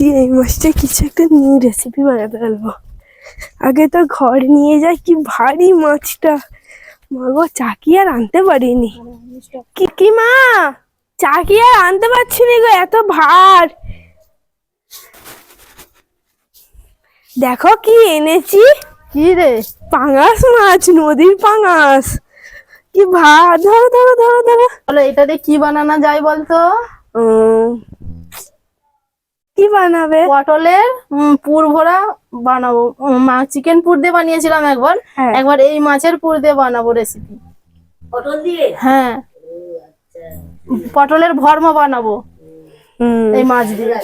এই মাছটা কিছু একটা নিউ রেসিপি বানাতে পারব। আগে তো ঘর নিয়ে যাই কি ভারী মাছটা। মাগো চাকি আর আনতে পারিনি? কি কি মা? চাকি আর আনতে পারছি না গো এত ভার। দেখো কি এনেছি। কি রে? পাঙাশ মাছ নদীর পাঙাশ। কি ভার ধরো ধরো ধরো ধরো। বলো এটা দিয়ে কি বানানো যায় বলতো? উম, কি বানাবে? পটলের পুর ভরা বানাবো। চিকেন পুর দিয়ে বানিয়েছিলাম একবার। হ্যাঁ। একবার এই মাছের পুর দিয়ে বানাবো রেসিপি পটল দিয়ে? হ্যাঁ। পটলের ভর্মা বানাবো। এই মাছ দিয়ে।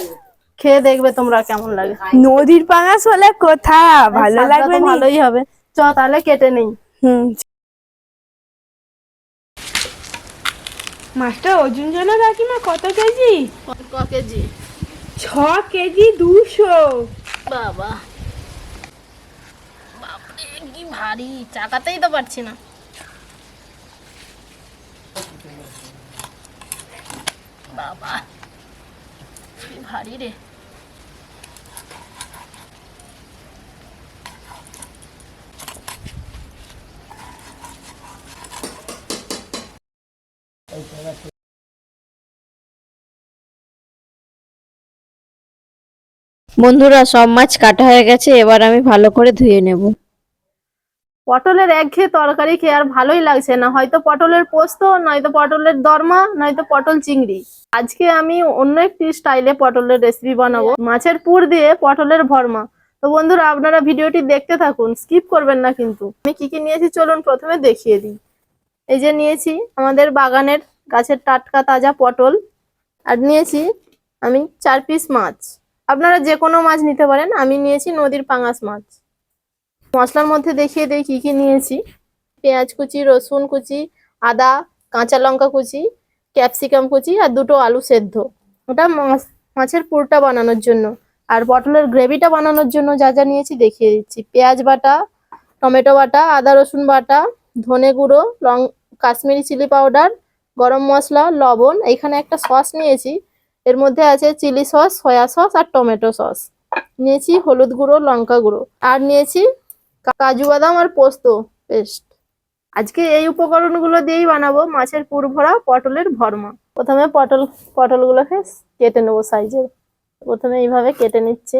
খেয়ে দেখবে তোমরা কেমন লাগে। নদীর পাঙাশ হলে কোথা ভালো লাগবে ভালোই হবে। চ তাহলে কেটে নেই। হুম। মাছটা ওজন জানো কাকিমা কত কেজি? ক কেজি? ছ কেজি দুশো। বাবা। বাপরে কি ভারী। চাকাতেই তো পারছি না। বাবা ভারী রে। বন্ধুরা, সব মাছ কাটা হয়ে গেছে, এবার আমি ভালো করে ধুয়ে নেব। পটলের একঘেয়ে তরকারি খেয়ে আর ভালোই লাগছে না। হয়তো পটলের পোস্ত, নয়তো পটলের দরমা, নয়তো পটল চিংড়ি। আজকে আমি অন্য একটি স্টাইলে পটলের রেসিপি বানাবো। মাছের পুর দিয়ে পটলের ভরমা। তো বন্ধুরা, আপনারা ভিডিওটি দেখতে থাকুন স্কিপ করবেন না কিন্তু। আমি কি কি নিয়েছি চলুন প্রথমে দেখিয়ে দিই। এই যে নিয়েছি আমাদের বাগানের গাছের টাটকা তাজা পটল। আর নিয়েছি আমি চার পিস মাছ। আপনারা যে কোনো মাছ নিতে পারেন। আমি নিয়েছি নদীর পাঙাশ মাছ। মশলার মধ্যে দেখিয়ে দিই কি কি নিয়েছি। পেঁয়াজ কুচি, রসুন কুচি, আদা, কাঁচা লঙ্কা কুচি, ক্যাপসিকাম কুচি আর দুটো আলু সেদ্ধ। ওটা মাছ, মাছের পুরটা বানানোর জন্য। আর পটলের গ্রেভিটা বানানোর জন্য যা যা নিয়েছি দেখিয়ে দিচ্ছি। পেঁয়াজ বাটা, টমেটো বাটা, আদা রসুন বাটা, ধনে গুঁড়ো, লং, কাশ্মীরি চিলি পাউডার, গরম মশলা, লবণ। এখানে একটা সস নিয়েছি। এর মধ্যে আছে চিলি সস, সয়া সস আর টমেটো সস। নিয়েছি হলুদ গুঁড়ো, লঙ্কা গুঁড়ো। আর নিয়েছি কাজু বাদাম আর পোস্ত পেস্ট। আজকে এই উপকরণগুলো দিয়েই বানাবো মাছের পুর ভরা পটলের ভরমা। প্রথমে পটল, পটলগুলোকে কেটে নেব সাইজে। প্রথমে এইভাবে কেটে নিচ্ছে।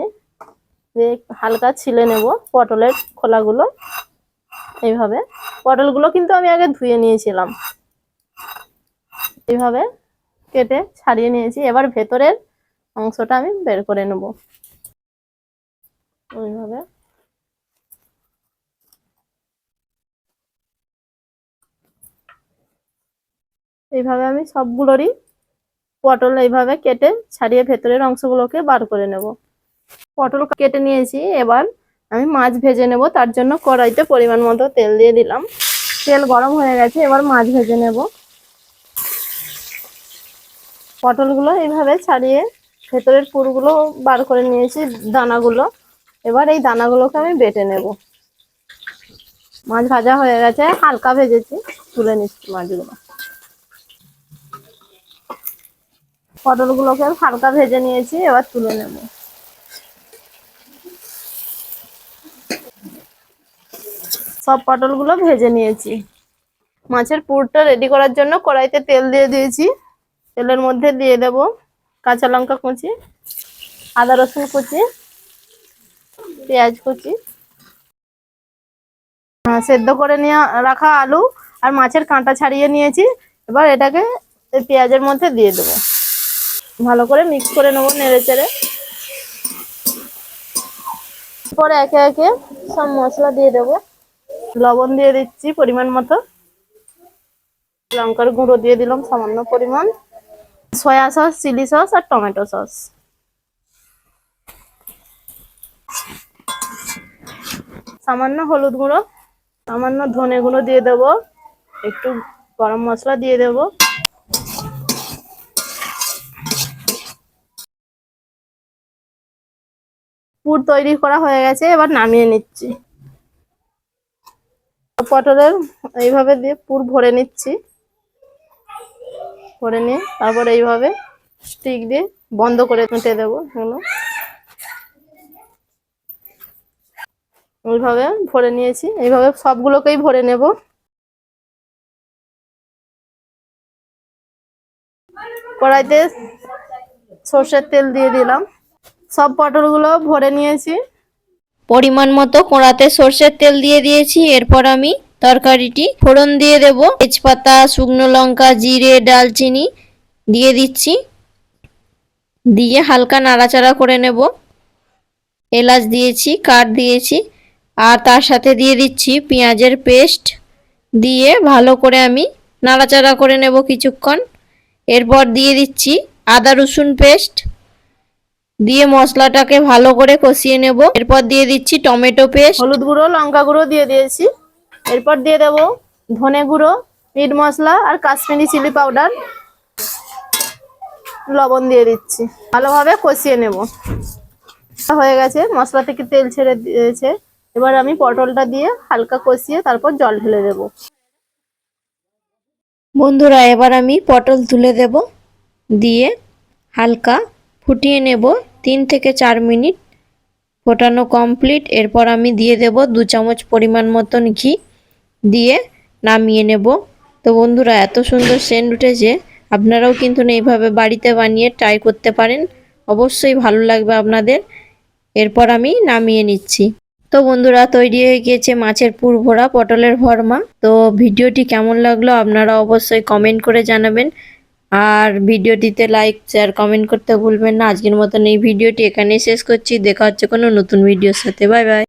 দিয়ে হালকা ছিলে নেব পটলের খোলাগুলো। এইভাবে। পটলগুলো কিন্তু আমি আগে ধুয়ে নিয়েছিলাম। এইভাবে কেটে ছাড়িয়ে নিয়েছি। এবার ভেতরের অংশটা আমি বের করে নেব। ওইভাবে। এইভাবে আমি সবগুলোরই পটল এইভাবে কেটে ছাড়িয়ে ভেতরের অংশগুলোকে বার করে নেব। পটল কেটে নিয়েছি। এবার আমি মাছ ভেজে নেব। তার জন্য কড়াইতে পরিমাণ মতো তেল দিয়ে দিলাম। তেল গরম হয়ে গেছে। এবার মাছ ভেজে নেব। পটলগুলো এইভাবে ছাড়িয়ে ভেতরের পুরগুলো বার করে নিয়েছি দানাগুলো। এবার এই দানাগুলোকে আমি বেটে নেব। মাছ ভাজা হয়ে গেছে, হালকা ভেজেছি, তুলে নিচ্ছি মাছগুলো। পটলগুলোকে হালকা ভেজে নিয়েছি, এবার তুলে নেব। সব পটলগুলো ভেজে নিয়েছি। মাছের পুরটা রেডি করার জন্য কড়াইতে তেল দিয়ে দিয়েছি। তেলের মধ্যে দিয়ে দেব কাঁচা লঙ্কা কুচি, আদা রসুন কুচি, পেঁয়াজ কুচি। সেদ্ধ করে নিয়ে রাখা আলু আর মাছের কাঁটা ছাড়িয়ে নিয়েছি। এবার এটাকে পেঁয়াজের মধ্যে দিয়ে দেবো। ভালো করে মিক্স করে নেব নেড়ে চেড়ে। পরে একে একে সব মশলা দিয়ে দেবো। লবণ দিয়ে দিচ্ছি পরিমাণ মতো। লঙ্কার গুঁড়ো দিয়ে দিলাম সামান্য পরিমাণ। সয়া সস চিলি সস আর টমেটো সস সামান্য হলুদ গুঁড়ো, সামান্য ধনে গুঁড়ো দিয়ে দেবো, একটু গরম মশলা দিয়ে দেবো। পুর তৈরি করা হয়ে গেছে, এবার নামিয়ে নিচ্ছি। পটলের এইভাবে দিয়ে পুর ভরে নিচ্ছি। করে নিয়ে তারপর এইভাবে স্টিক দিয়ে বন্ধ করে মেটে দেবো এগুলো। ওইভাবে ভরে নিয়েছি। এইভাবে সবগুলোকেই ভরে নেব। কড়াইতে সর্ষের তেল দিয়ে দিলাম। সব পটলগুলো ভরে নিয়েছি। পরিমাণ মতো কোড়াতে সর্ষের তেল দিয়ে দিয়েছি। এরপর আমি তরকারিটি। ফোড়ন দিয়ে দেব। তেজপাতা, শুকনো লঙ্কা, জিরে, ডালচিনি দিয়ে দিচ্ছি। দিয়ে হালকা নাড়াচাড়া করে নেব। এলাচ দিয়েছি, কাঠ দিয়েছি, আর তার সাথে দিয়ে দিচ্ছি পেঁয়াজের পেস্ট। দিয়ে ভালো করে আমি নাড়াচাড়া করে নেব কিছুক্ষণ। এরপর দিয়ে দিচ্ছি আদা রসুন পেস্ট। দিয়ে মশলাটাকে ভালো করে কষিয়ে নেব। এরপর দিয়ে দিচ্ছি টমেটো পেস্ট। হলুদ গুঁড়ো, লঙ্কা গুঁড়ো দিয়ে দিয়েছি। এরপর দিয়ে দেব ধনে গুঁড়ো, মিট মশলা আর কাশ্মীরি চিলি পাউডার। লবণ দিয়ে দিচ্ছি। ভালোভাবে কষিয়ে নেব। হয়ে গেছে, মশলা থেকে তেল ছেড়ে দিয়েছে। এবার আমি পটলটা দিয়ে হালকা কষিয়ে তারপর জল ঢেলে দেবো। বন্ধুরা, এবার আমি পটল তুলে দেব। দিয়ে হালকা ফুটিয়ে নেব। তিন থেকে চার মিনিট ফোটানো কমপ্লিট। এরপর আমি দিয়ে দেব দু চামচ পরিমাণ মতন ঘি। দিয়ে নামিয়ে নেব। তো বন্ধুরা, এত সুন্দর সেন্ট উঠেছে। আপনারাও কিন্তু এইভাবে বাড়িতে বানিয়ে ট্রাই করতে পারেন। অবশ্যই ভালো লাগবে আপনাদের। এরপর আমি নামিয়ে নিচ্ছি। তো বন্ধুরা, তৈরি হয়ে গিয়েছে মাছের পুর ভরা, পটলের ভরমা। তো ভিডিওটি কেমন লাগল আপনারা অবশ্যই কমেন্ট করে জানাবেন। আর ভিডিওটিতে লাইক শেয়ার কমেন্ট করতে ভুলবেন না। আজকের মতন এই ভিডিওটি এখানেই শেষ করছি। দেখা হচ্ছে কোনো নতুন ভিডিওর সাথে। Bye bye